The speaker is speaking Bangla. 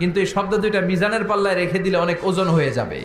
কিন্তু এই শব্দ দুইটা মিজানের পাল্লায় রেখে দিলে অনেক ওজন হয়ে যাবে।